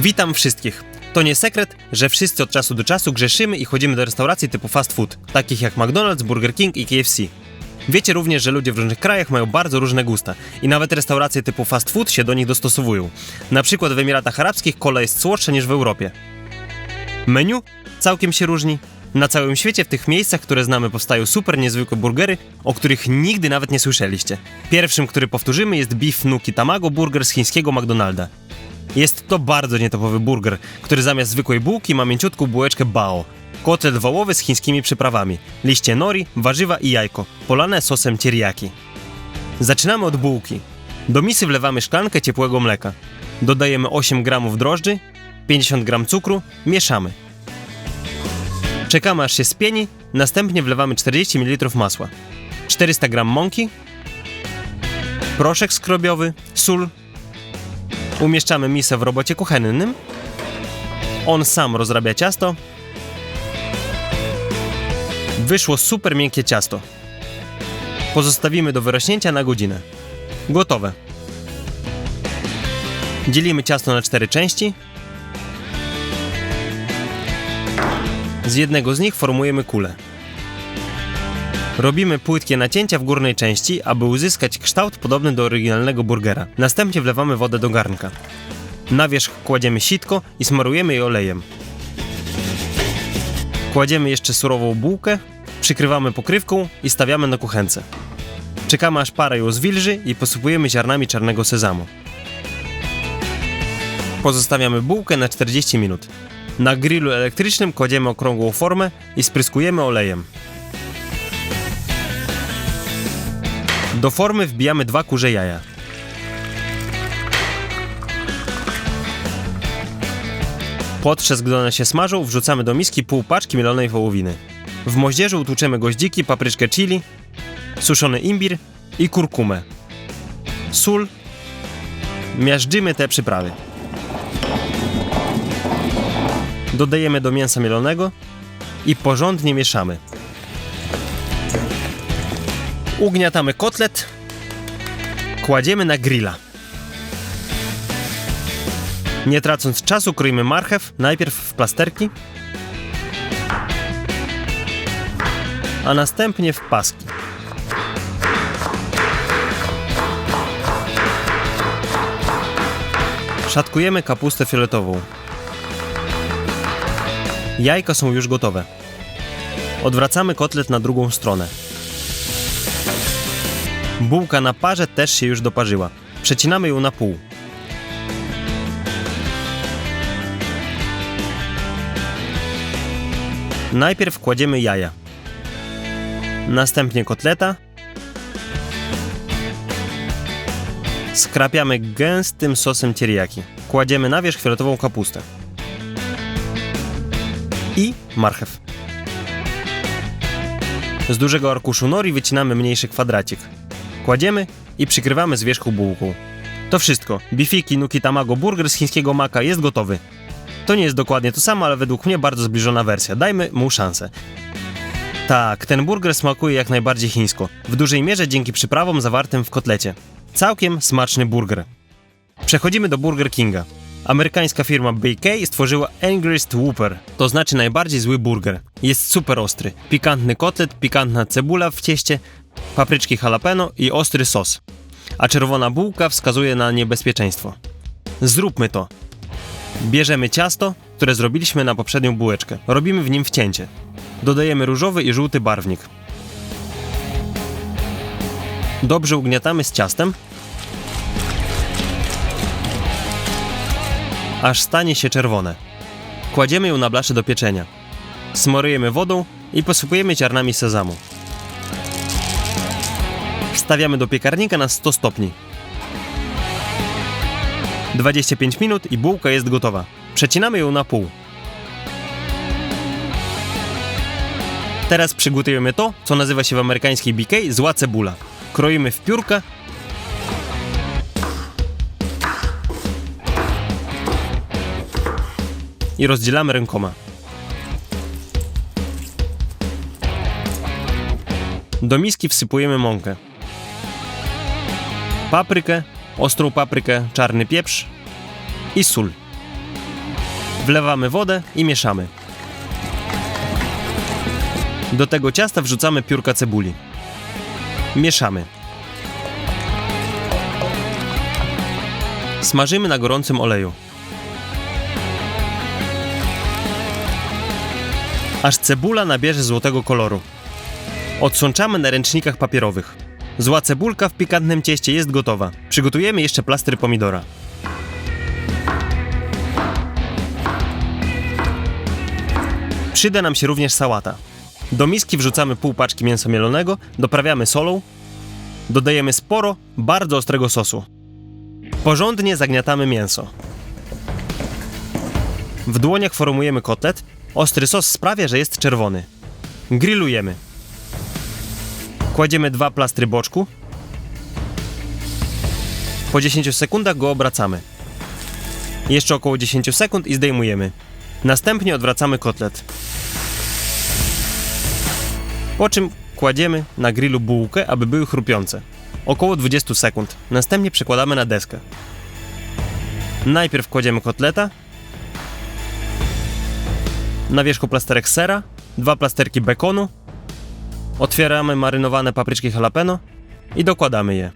Witam wszystkich. To nie sekret, że wszyscy od czasu do czasu grzeszymy i chodzimy do restauracji typu fast food, takich jak McDonald's, Burger King i KFC. Wiecie również, że ludzie w różnych krajach mają bardzo różne gusta i nawet restauracje typu fast food się do nich dostosowują. Na przykład w Emiratach Arabskich kola jest słodsza niż w Europie. Menu całkiem się różni. Na całym świecie w tych miejscach, które znamy, powstają super niezwykłe burgery, o których nigdy nawet nie słyszeliście. Pierwszym, który powtórzymy jest Beef Nuki Tamago Burger z chińskiego McDonalda. Jest to bardzo nietopowy burger, który zamiast zwykłej bułki ma mięciutką bułeczkę bao. Kotlet wołowy z chińskimi przyprawami, liście nori, warzywa i jajko, polane sosem teriyaki. Zaczynamy od bułki. Do misy wlewamy szklankę ciepłego mleka. Dodajemy 8 g drożdży, 50 g cukru, mieszamy. Czekamy aż się spieni, następnie wlewamy 40 ml masła, 400 g mąki, proszek skrobiowy, sól, Umieszczamy misę w robocie kuchennym. On sam rozrabia ciasto. Wyszło super miękkie ciasto. Pozostawimy do wyrośnięcia na godzinę. Gotowe. Dzielimy ciasto na cztery części. Z jednego z nich formujemy kulę. Robimy płytkie nacięcia w górnej części, aby uzyskać kształt podobny do oryginalnego burgera. Następnie wlewamy wodę do garnka. Na wierzch kładziemy sitko i smarujemy je olejem. Kładziemy jeszcze surową bułkę, przykrywamy pokrywką i stawiamy na kuchence. Czekamy aż para ją zwilży i posypujemy ziarnami czarnego sezamu. Pozostawiamy bułkę na 40 minut. Na grillu elektrycznym kładziemy okrągłą formę i spryskujemy olejem. Do formy wbijamy dwa kurze jaja. Podczas gdy one się smażą, wrzucamy do miski pół paczki mielonej wołowiny. W moździerzu utłuczemy goździki, papryczkę chili, suszony imbir i kurkumę. Sól. Miażdżymy te przyprawy. Dodajemy do mięsa mielonego i porządnie mieszamy. Ugniatamy kotlet, kładziemy na grilla. Nie tracąc czasu, kroimy marchew najpierw w plasterki, a następnie w paski. Szatkujemy kapustę fioletową. Jajka są już gotowe. Odwracamy kotlet na drugą stronę. Bułka na parze też się już doparzyła. Przecinamy ją na pół. Najpierw kładziemy jaja. Następnie kotleta. Skrapiamy gęstym sosem teriyaki. Kładziemy na wierzch fioletową kapustę. I marchew. Z dużego arkuszu nori wycinamy mniejszy kwadracik. Kładziemy i przykrywamy z wierzchu bułką. To wszystko. Bifiki Nuki Tamago Burger z chińskiego maka jest gotowy. To nie jest dokładnie to samo, ale według mnie bardzo zbliżona wersja. Dajmy mu szansę. Tak, ten burger smakuje jak najbardziej chińsko. W dużej mierze dzięki przyprawom zawartym w kotlecie. Całkiem smaczny burger. Przechodzimy do Burger Kinga. Amerykańska firma BK stworzyła Angriest Whopper, to znaczy najbardziej zły burger. Jest super ostry. Pikantny kotlet, pikantna cebula w cieście, papryczki jalapeno i ostry sos. A czerwona bułka wskazuje na niebezpieczeństwo. Zróbmy to. Bierzemy ciasto, które zrobiliśmy na poprzednią bułeczkę. Robimy w nim wcięcie. Dodajemy różowy i żółty barwnik. Dobrze ugniatamy z ciastem, aż stanie się czerwone. Kładziemy ją na blaszę do pieczenia. Smorujemy wodą i posypujemy ziarnami sezamu. Wstawiamy do piekarnika na 100 stopni. 25 minut i bułka jest gotowa. Przecinamy ją na pół. Teraz przygotujemy to, co nazywa się w amerykańskiej BK zła cebula. Kroimy w piórka i rozdzielamy rękoma. Do miski wsypujemy mąkę, paprykę, ostrą paprykę, czarny pieprz i sól. Wlewamy wodę i mieszamy. Do tego ciasta wrzucamy piórka cebuli. Mieszamy. Smażymy na gorącym oleju. Aż cebula nabierze złotego koloru. Odsączamy na ręcznikach papierowych. Zła cebulka w pikantnym cieście jest gotowa. Przygotujemy jeszcze plastry pomidora. Przyda nam się również sałata. Do miski wrzucamy pół paczki mięsa mielonego, doprawiamy solą, dodajemy sporo bardzo ostrego sosu. Porządnie zagniatamy mięso. W dłoniach formujemy kotlet. Ostry sos sprawia, że jest czerwony. Grillujemy. Kładziemy dwa plastry boczku. Po 10 sekundach go obracamy. Jeszcze około 10 sekund i zdejmujemy. Następnie odwracamy kotlet. Po czym kładziemy na grillu bułkę, aby były chrupiące. Około 20 sekund. Następnie przekładamy na deskę. Najpierw kładziemy kotleta. Na wierzchu plasterek sera, dwa plasterki bekonu. Otwieramy marynowane papryczki jalapeno i dokładamy je.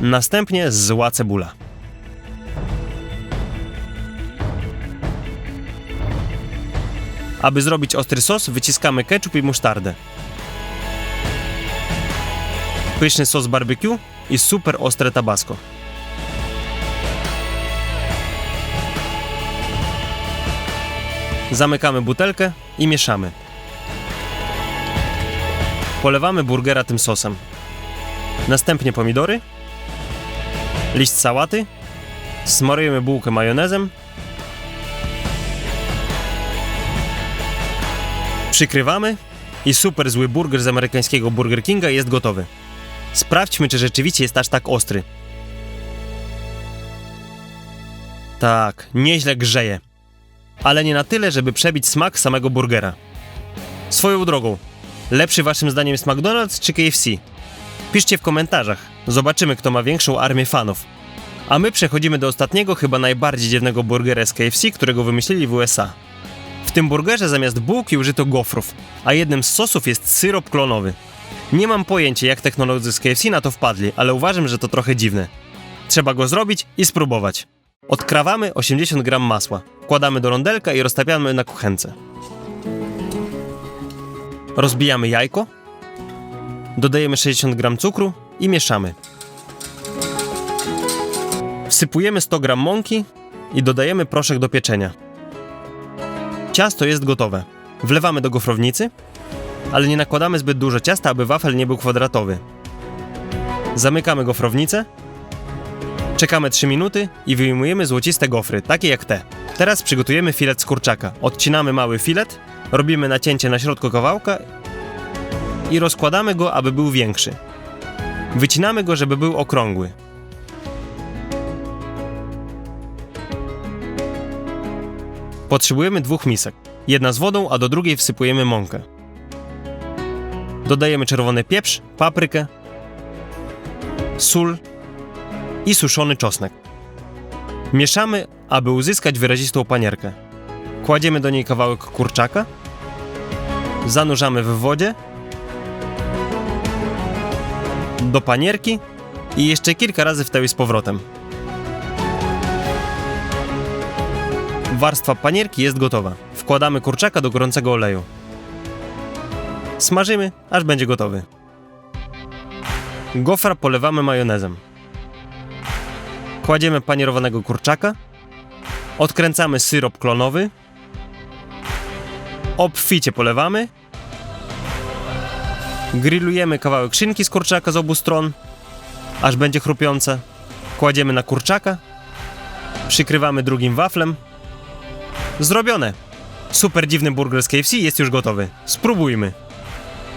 Następnie zła cebula. Aby zrobić ostry sos, wyciskamy ketchup i musztardę. Pyszny sos barbecue i super ostre tabasco. Zamykamy butelkę i mieszamy. Polewamy burgera tym sosem. Następnie pomidory, liść sałaty, smarujemy bułkę majonezem, przykrywamy i super zły burger z amerykańskiego Burger Kinga jest gotowy. Sprawdźmy, czy rzeczywiście jest aż tak ostry. Tak, nieźle grzeje. Ale nie na tyle, żeby przebić smak samego burgera. Swoją drogą, lepszy waszym zdaniem jest McDonald's czy KFC? Piszcie w komentarzach, zobaczymy kto ma większą armię fanów. A my przechodzimy do ostatniego, chyba najbardziej dziwnego burgera z KFC, którego wymyślili w USA. W tym burgerze zamiast bułki użyto gofrów, a jednym z sosów jest syrop klonowy. Nie mam pojęcia, jak technolodzy z KFC na to wpadli, ale uważam, że to trochę dziwne. Trzeba go zrobić i spróbować. Odkrawamy 80 gram masła, wkładamy do rondelka i roztapiamy na kuchence. Rozbijamy jajko, dodajemy 60 gram cukru i mieszamy. Wsypujemy 100 gram mąki i dodajemy proszek do pieczenia. Ciasto jest gotowe. Wlewamy do gofrownicy, ale nie nakładamy zbyt dużo ciasta, aby wafel nie był kwadratowy. Zamykamy gofrownicę, czekamy 3 minuty i wyjmujemy złociste gofry, takie jak te. Teraz przygotujemy filet z kurczaka. Odcinamy mały filet, robimy nacięcie na środku kawałka i rozkładamy go, aby był większy. Wycinamy go, żeby był okrągły. Potrzebujemy dwóch misek. Jedna z wodą, a do drugiej wsypujemy mąkę. Dodajemy czerwony pieprz, paprykę, sól i suszony czosnek. Mieszamy, aby uzyskać wyrazistą panierkę. Kładziemy do niej kawałek kurczaka, zanurzamy w wodzie, do panierki i jeszcze kilka razy w teły z powrotem. Warstwa panierki jest gotowa. Wkładamy kurczaka do gorącego oleju. Smażymy, aż będzie gotowy. Gofra polewamy majonezem. Kładziemy panierowanego kurczaka. Odkręcamy syrop klonowy. Obficie polewamy. Grillujemy kawałek szynki z kurczaka z obu stron, aż będzie chrupiące. Kładziemy na kurczaka. Przykrywamy drugim waflem. Zrobione! Super dziwny burger z KFC jest już gotowy. Spróbujmy.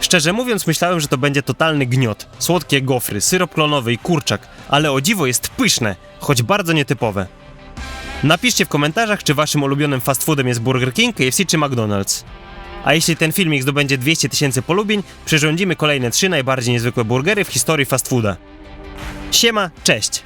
Szczerze mówiąc, myślałem, że to będzie totalny gniot. Słodkie gofry, syrop klonowy i kurczak, ale o dziwo jest pyszne, choć bardzo nietypowe. Napiszcie w komentarzach, czy waszym ulubionym fast foodem jest Burger King, KFC czy McDonald's. A jeśli ten filmik zdobędzie 200 tysięcy polubień, przyrządzimy kolejne trzy najbardziej niezwykłe burgery w historii fast fooda. Siema, cześć!